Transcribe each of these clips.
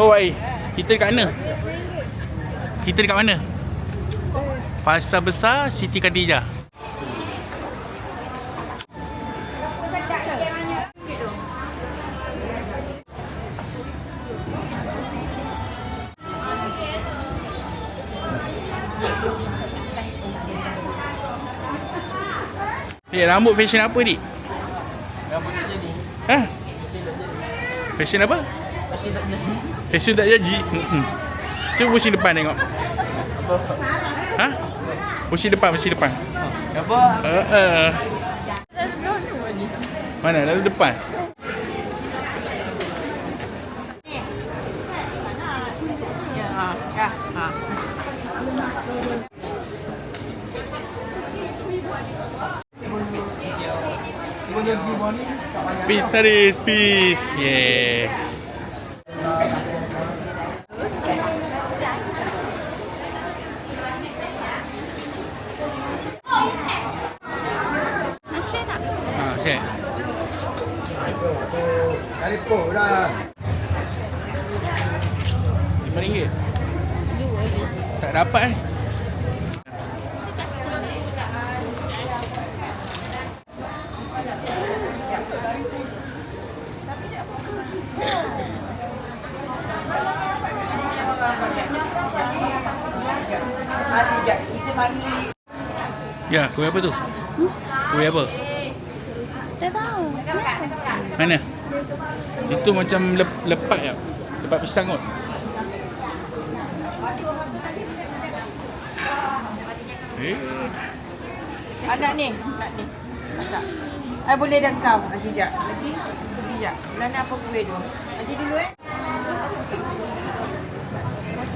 Oh, Wai. Kita dekat mana? Kita dekat mana? Pasar Besar Siti Khadijah. Dik, rambut fashion apa, Dik? Rambut tak jadi. Ha? Fashion apa? Masih tak jadi. Fashion tak jadi. Hmm. Cuba pusing depan tengok. Apa? Ha? Pusing depan, pusing depan. Apa? Uh, uh. Mana? Lalu depan. Peace, Taris. Peace. Yeah. Ha, share. Telefon lah. RM5. Tak dapat eh. Ya, kuih apa tu? Kuih apa? Tak tahu. Mana? Itu macam lep, lepat ya. Lepat pisang kot. Eh, Ada ni. Nak ni. Eh, boleh dah kau. Sekejap. Lagi. Sekejap. Mana apa kuih tu? Nanti dulu eh.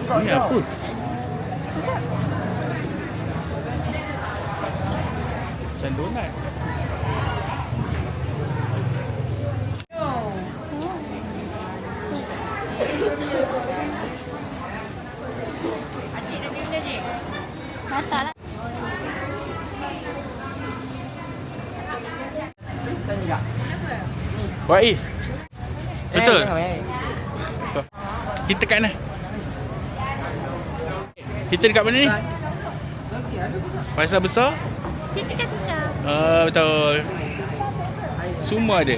ni apa? Macam donat. Wai. Betul. Eh. Kita kat mana? Kita dekat mana ni? Pasar besar? Siti Khadijah. Ah, betul. Semua ada.